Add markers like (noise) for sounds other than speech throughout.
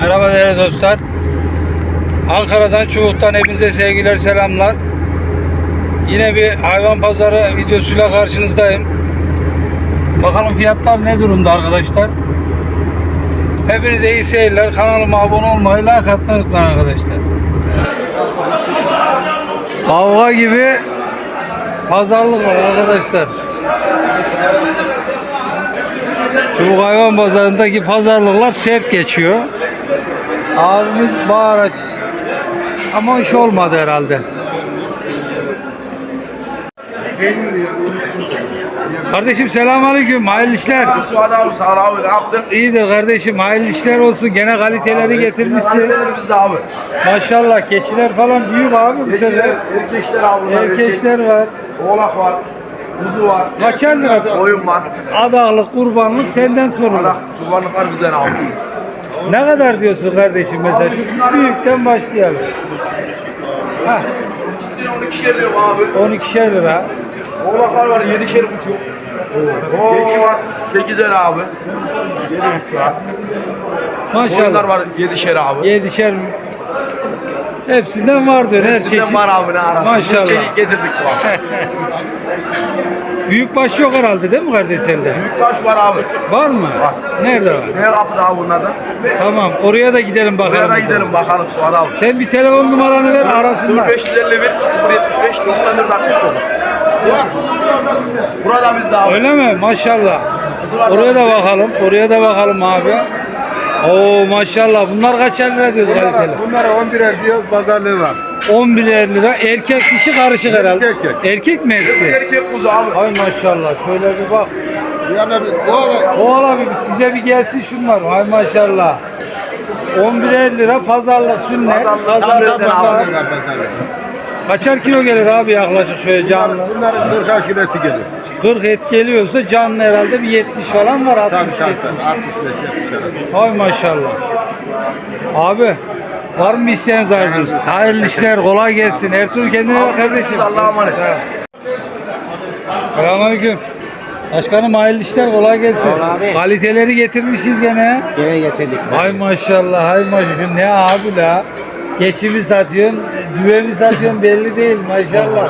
Merhaba değerli dostlar. Ankara'dan Çubuk'tan hepinize sevgiler selamlar. Yine bir hayvan pazarı videosuyla karşınızdayım. Bakalım fiyatlar ne durumda arkadaşlar. Hepinize iyi seyirler. Kanalıma abone olmayı, like atmayı unutmayın arkadaşlar. Kavga gibi pazarlık var arkadaşlar. Çubuk hayvan pazarındaki pazarlıklar sert geçiyor. Abimiz bağıraç ama iş olmadı herhalde. Kardeşim selamünaleyküm. Hayırlı işler. Ne? İyidir kardeşim. Hayırlı işler olsun. Gene kaliteleri getirmişsin. Biz de abi. Maşallah keçiler falan büyük abi bu sefer. Erkekler, erkekler abi. bunlar, Erkeşler var. Oğlak var. Kuzu var. Kaçar lira? Oyun var. Adaklık, kurbanlık senden sorulur. Oğlak kurbanlık var bizden abi. Ne kadar diyorsun kardeşim mesela? Şu büyükten başlayalım. Hah, İkisini 12'şer diyorum abi. 12'şer lira. Oğlaklar var 7'şer buçuk. Keçi var 8'er abi. 7 buçuk. Oyunlar Maşallah. var 7'şer abi. Yedişer Hepsinden var diyor her Hepsinden çeşit. var abi ne ara. Maşallah. Getirdik bu. (laughs) Büyükbaş yok herhalde değil mi kardeş sende? Baş var abi. Var mı? Var. Nerede var? Ne kapıda abi bunlardan? Tamam oraya da gidelim bakalım. Buraya da gidelim bakalım Suat abi. Sen bir telefon numaranı ver arasınlar. 0551 075 94 69. Burada biz de abi. Öyle mi? Maşallah. Oraya da bakalım. Oraya da bakalım abi. Oo maşallah. Bunlar kaçar lira diyoruz kaliteli? Bunlara 11'er diyoruz, pazarlığı var. 11 lira. Erkek dişi karışık herhalde. erkek. Erkek mi hepsi? Erkek kuzu abi. Ay maşallah. Şöyle bir bak. Yana bir, o da Oğlan bir bize bir gelsin şunlar. Ay maşallah. 11 lira pazarlık sünnet. Pazarlık, Pazarlık sünnetten pazar. pazarlığı var pazarlığı. Kaçar kilo gelir abi yaklaşık şöyle canlı? Bunların 40 kilo eti geliyor. 40 et geliyorsa canlı herhalde bir 70 falan var 60 Tabii tabii 70. tabii. 65 70 arası. Ay maşallah. Abi var mı isteğiniz arzunuz? Hayırlı işler kolay gelsin. Ertuğrul kendine bak kardeşim. Allah'a emanet. Selamünaleyküm. Başkanım hayırlı işler kolay gelsin. Kaliteleri getirmişiz gene. Gene getirdik. Ay maşallah hay maşallah. Ne abi la? Geçi mi satıyorsun, düve mi satıyorsun belli değil maşallah.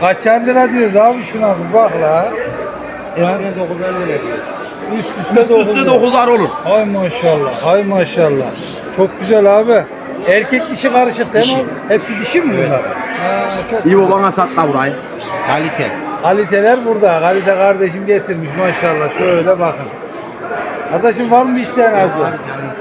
Kaçar lira diyoruz abi şuna bir bak la. Hepsine 9'ar lira diyoruz. Üst üste dokuz Üstü lira. 9'ar olur. Ay maşallah, ay maşallah. Çok güzel abi. Erkek dişi karışık değil mi? Hepsi dişi mi bunlar? Ha, çok İyi bana sat da burayı. Kalite. Kaliteler burada. Kalite kardeşim getirmiş maşallah. Şöyle bakın. Kardeşim var mı bir isteyen arzu?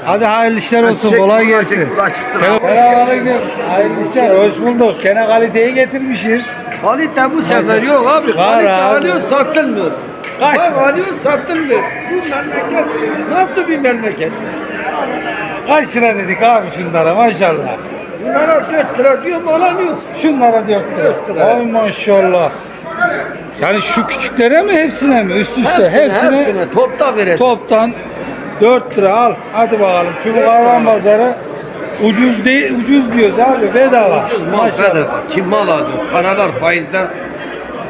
Hadi hayırlı işler olsun. çek kolay buradan, gelsin. çek buradan çıksın. Selamünaleyküm. Hayırlı işler. Hoş bulduk. Gene kaliteyi getirmişiz. Kalite bu sefer yok abi. Var Kalite abi. alıyor satılmıyor. Kaç? Bak alıyor satılmıyor. Bu memleket nasıl bir memleket? Kaç lira dedik abi şunlara maşallah. Bunlara 4 lira diyorum alamıyorsun. Şunlara dört lira. Dört lira. Ay maşallah. Yani şu küçüklere mi hepsine mi? Üst üste Hepsine, hepsine, hepsine topta verecek. toptan 4 lira al. Hadi bakalım. Çubuk hayvan pazarı ucuz değil ucuz diyoruz abi bedava. Ucuz mal Maşallah. bedava. Kim mal alıyor? Paralar faizden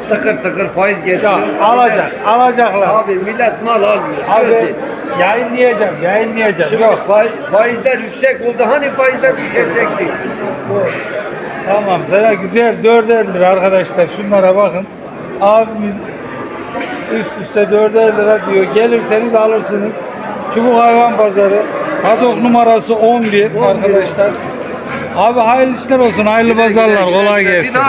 tıkır tıkır faiz Ya getiriyor. alacak, alacaklar. Abi millet mal almıyor. Abi Gördün. Yayınlayacağım, yayınlayacağım. Şimdi Yok. faiz, faizler yüksek oldu. Hani faizler düşecekti? Tamam sana güzel 4'er lira arkadaşlar şunlara bakın. Abimiz üst üste 4'er lira diyor. Gelirseniz alırsınız. Çubuk hayvan pazarı. Padok numarası 11 arkadaşlar. Abi hayırlı işler olsun. Hayırlı pazarlar. Kolay gelsin.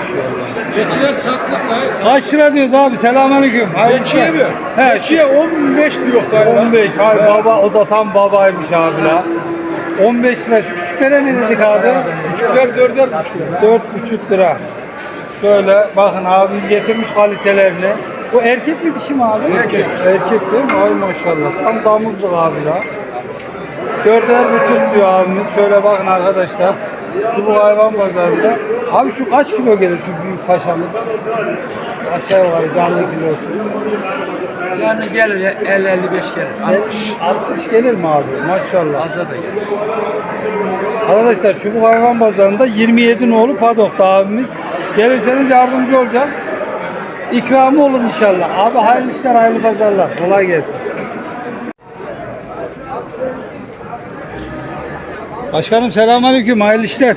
Maşallah. Geçiler sattık dayı. Kaç lira diyoruz abi? Selamünaleyküm. Geçiye mi? He, Geçiye 15 diyor galiba. 15. Hay baba o da tam babaymış abi la. 15 lira. Şu küçüklere ne dedik abi? Küçükler dörder buçuk. Dört buçuk lira. Şöyle bakın abimiz getirmiş kalitelerini. Bu erkek mi dişi mi abi? Erkek. Erkek değil mi? Ay maşallah. Tam damızlık abi la. Dörder buçuk diyor abimiz. Şöyle bakın arkadaşlar. Çubuk hayvan pazarında. Abi şu kaç kilo gelir şu büyük paşamız? Aşağı yukarı canlı kilosu. Yani gelir 50-55 gelir. 60. 60 gelir mi abi? Maşallah. Fazla da gelir. Arkadaşlar Çubuk Hayvan Pazarı'nda 27 nolu Padok'ta abimiz. Gelirseniz yardımcı olacak. İkramı olur inşallah. Abi hayırlı işler, hayırlı pazarlar. Kolay gelsin. Başkanım selamünaleyküm. Hayırlı işler.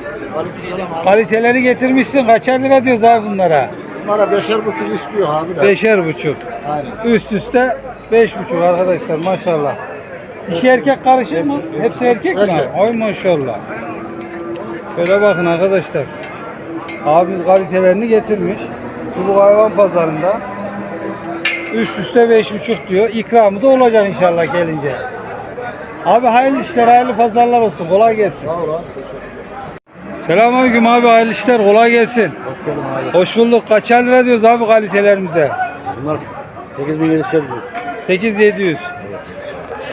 Kaliteleri getirmişsin. Kaçar lira diyoruz abi bunlara? Bana beşer buçuk istiyor abi de. Beşer buçuk. Aynen. Üst üste beş buçuk arkadaşlar maşallah. Dişi erkek karışık mı? Hepsi erkek mi? Erkek. Ay maşallah. Böyle bakın arkadaşlar. Abimiz kalitelerini getirmiş. Çubuk hayvan pazarında. Üst üste beş buçuk diyor. İkramı da olacak inşallah gelince. Abi hayırlı işler, hayırlı pazarlar olsun. Kolay gelsin. Sağ ol abi. Selamünaleyküm abi hayırlı işler. Kolay gelsin. Hoş geldin abi. Hoş bulduk. Kaçar lira diyoruz abi kalitelerimize? Bunlar 8 bin gelişe diyor. 8700.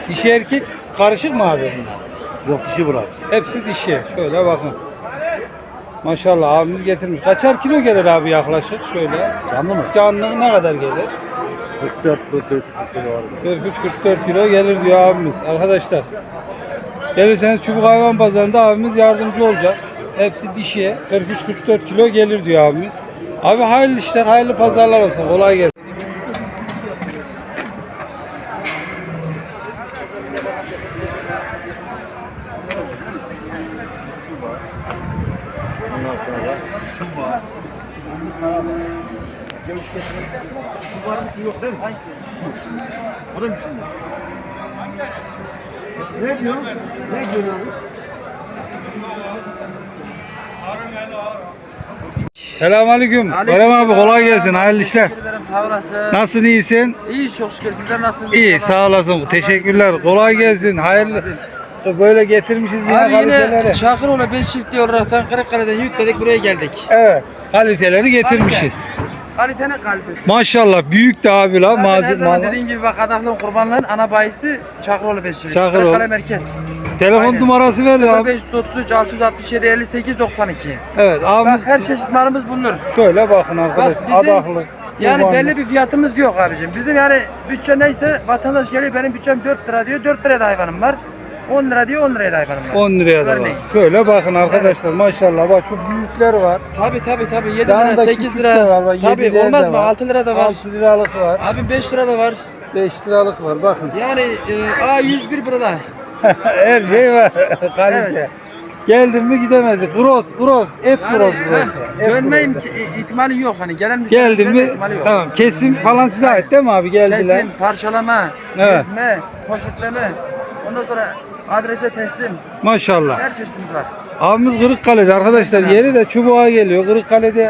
Dişi erkek karışık mı abi bunlar? Yok dişi bırak. Hepsi dişi. Şöyle bakın. Maşallah abimiz getirmiş. Kaçar kilo gelir abi yaklaşık şöyle? Canlı mı? Canlı ne kadar gelir? 44, 43, 44 var. 43-44 kilo gelir diyor abimiz. Arkadaşlar gelirseniz Çubuk Hayvan Pazarı'nda abimiz yardımcı olacak. Hepsi dişi. 43-44 kilo gelir diyor abimiz. Abi hayırlı işler, hayırlı pazarlar olsun. Kolay gelsin. Ondan sonra Ne diyor? Ne diyor abi? Selamünaleyküm. Kerem abi kolay gelsin. Hayırlı işler. Sağ olasın. Nasılsın iyisin? İyi çok şükür sizler nasılsınız? İyi sağ olasın. Teşekkürler. Kolay gelsin. Hayırlı. Böyle getirmişiz yine Abi yine kaliteleri. Çakıroğlu 5 çiftli olaraktan Kırıkkale'den yükledik buraya geldik. Evet. Kaliteleri getirmişiz. Kalitenin kalitesi. Maşallah büyük de abi la Zaten her malzeme. zaman mal- dediğim gibi bak Adaklı'nın kurbanlığın ana bayisi Çakıroğlu 5 çiftli. Çakıroğlu. Kırıkkale merkez. Telefon Aynen. numarası ver abi. 533 667 58 92. Evet Bak abimiz her çeşit malımız bulunur. şöyle bakın arkadaş. Bak bizim Adaklı. yani kurbanlı. belli bir fiyatımız yok abicim. Bizim yani bütçe neyse vatandaş geliyor benim bütçem 4 lira diyor 4 liraya da hayvanım var. 10 lira diyor 10 liraya da hayvanım var. 10 liraya da var. Örneğin. Şöyle bakın arkadaşlar maşallah bak şu büyükler var. Tabi tabi tabi 7 Daha lira da 8 küçük de var, lira. bak, Tabi olmaz mı var. 6 lira da var. 6 liralık var. Abi 5 lira da var. 5 liralık var bakın. (laughs) Yani e, A101 burada. Her şey var. (laughs) Kalite. Geldin mi gidemezsin. Gross, gross, et Yani, gross burası. Et dönme gross. imk- ihtimali yok hani gelen Geldin müşterilerin mi? ihtimali yok. Tamam. Kesim falan size ait değil mi abi? Geldiler. Kesim, parçalama, Evet. kesme, poşetleme. Ondan sonra adrese teslim. Maşallah. Her çeşitimiz var. Abimiz Kırıkkale'de arkadaşlar. Yeri de Çubuğa geliyor. Kırıkkale'de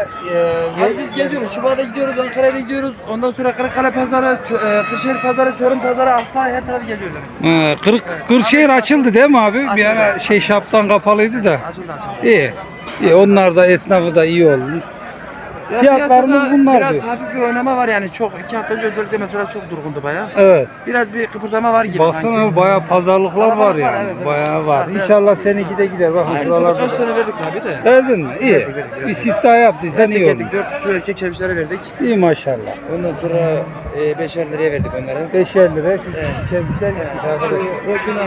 e, Abi biz geziyoruz. Şubat'a gidiyoruz, Ankara'ya gidiyoruz. Ondan sonra Kırıkkale pazarı, Ç- e, Kırşehir pazarı, Çorum pazarı, Aksaray her tarafı geziyoruz. biz. e, Kırık, Kırşehir açıldı değil mi abi? Bir Açıldı. ara şey şaptan kapalıydı da. Açıldı açıldı. İyi. İyi. Onlar da esnafı da iyi olmuş. Ya Fiyatlarımız piyasada bunlar Biraz hafif bir oynama var yani çok. iki hafta önce özellikle mesela çok durgundu bayağı. Evet. Biraz bir kıpırdama var gibi Baksana sanki. bayağı pazarlıklar var var, yani. evet, evet. Bayağı var. Evet. İnşallah seninki de gider. Bakın Aynısını şuralarda. kaç tane verdik abi de. Verdin mi? İyi. Bir siftah yaptıysan iyi Verdik, oldu. dört şu erkek çevirişlere verdik. İyi maşallah. Ondan sonra e, beşer liraya verdik onlara. Beşer lira şu Evet. çemişler gitmiş arkadaş. Koçuna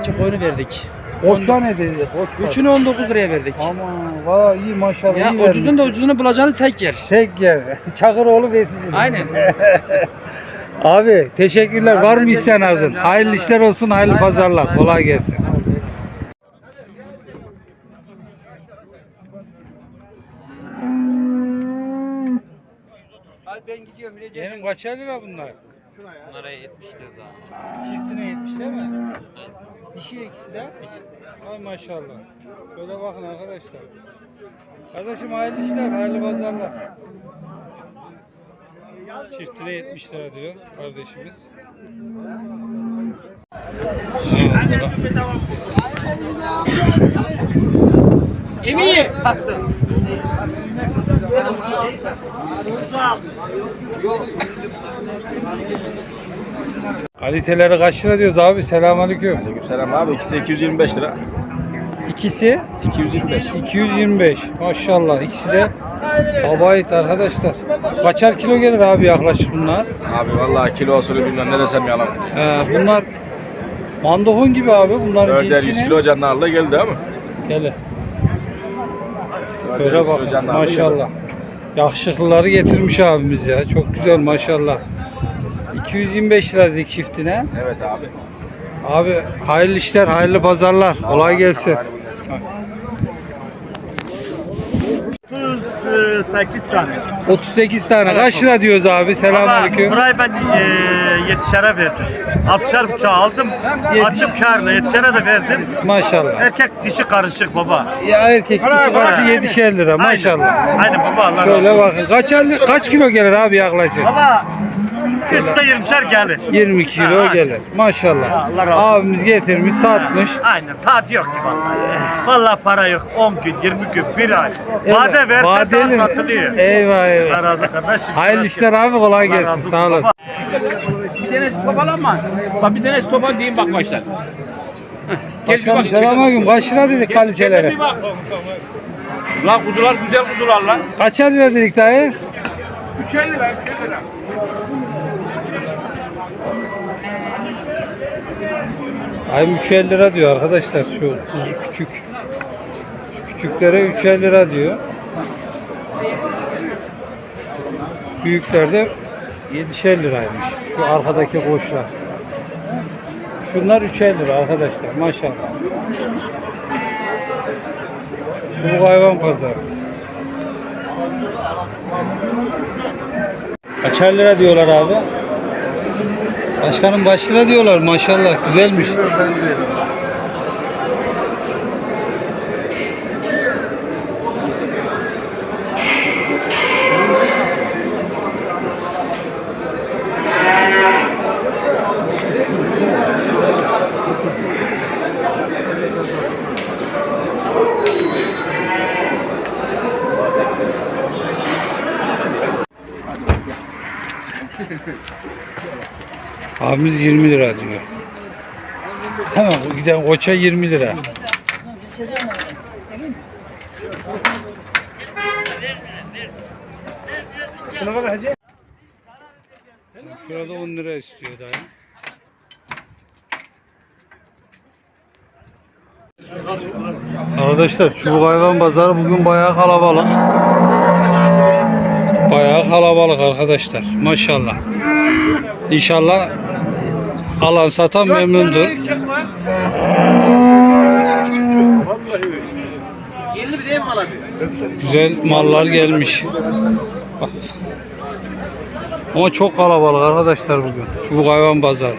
iki koyunu verdik. Koça ne dedi? Koç var. Üçünü 19 liraya verdik. Aman valla iyi maşallah Ya iyi ucuzun da ucuzunu bulacağınız tek yer. Tek yer. (laughs) Çakıroğlu Besici. Aynen. (laughs) Abi teşekkürler. Var ben mı isteyen ederim. Hayırlı Abi. işler olsun, hayırlı Aynen, pazarlar. aynen. Kolay gelsin. Benim kaçar lira bunlar? Bunlara 70 lira daha. Çiftine 70 değil mi? Dişi ikisi de? Dişi. Ay maşallah. Şöyle bakın arkadaşlar. Kardeşim hayırlı işler, hayırlı pazarlar. Çiftine 70 lira diyor kardeşimiz. Kaliteleri kaç lira diyoruz abi? Selamünaleyküm. Selam abi ikisi 225 lira. İkisi 225. 225. Maşallah. İkisi de abayit arkadaşlar. Kaçar kilo gelir abi yaklaşık bunlar? Abi vallahi kilo usulü bilmem ne desem yalan. Ee, bunlar mandokun gibi abi. Bunların Örder 100 cinsini. kilo canlarla geldi mi? Gelir. Şöyle 100 kilo bakın maşallah. Yakışıklıları getirmiş abimiz ya. Çok güzel maşallah. 225 lira dedik çiftine. Evet abi. Abi hayırlı işler, hayırlı pazarlar. Kolay gelsin. 38 tane. 38 tane. Kaç lira diyoruz abi? Selamünaleyküm. Burayı ben e, yetişere verdim. 60'er bıçağı aldım. Yetiş- Açıp karla yetişere de verdim. Maşallah. Erkek dişi karışık baba. Ya erkek dişi karşı 7'şer lira maşallah. Aynen baba Allah razı Şöyle olsun. bakın. Kaç, kaç kilo gelir abi yaklaşık? Baba üstte 20'şer gelir. 20 kilo aynen. gelir. Maşallah. Allah razı olsun. Abimiz getirmiş, satmış. Aynen tat yok ki vallahi. Vallahi para yok. 10 gün, 20 gün, 1 ay. Vade verse vadeli- daha satılıyor. Eyvah Allah eyvah. razı olsun kardeşim. Hayırlı işler abi kolay Allah razı gelsin. olsun Sağ olasın. baba. Bir tanesi topalanma. Bak bir tanesi topal diyeyim bak baştan. Başkanım bak. selamünaleyküm. Kaç lira dedik kalitelere? bir bak. Lan kuzular güzel kuzular lan. Kaçar lira dedik dayı? 350 lira, 350 lira. Ay 350 lira diyor arkadaşlar şu kuzu küçük. Şu küçüklere 350 lira diyor. Büyüklerde 7'şer liraymış. Şu arkadaki koçlar. Şunlar 3'er lira arkadaşlar maşallah. Çubuk hayvan pazarı. Kaçar lira diyorlar abi? Başkanım baş lira diyorlar maşallah güzelmiş. Abimiz 20 lira diyor. Hemen giden koça 20 lira. Şurada 10 lira istiyor dayı. Arkadaşlar çubuk hayvan pazarı bugün bayağı kalabalık. Bayağı kalabalık arkadaşlar. Maşallah. İnşallah alan satan memnundur. Güzel mallar gelmiş. Ama çok kalabalık arkadaşlar bugün. Çubuk hayvan pazarı.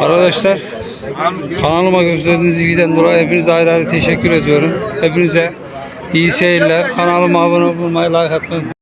Arkadaşlar kanalıma gösterdiğiniz ilgiden dolayı hepinize ayrı ayrı teşekkür ediyorum. Hepinize iyi seyirler. Kanalıma abone olmayı, like atmayı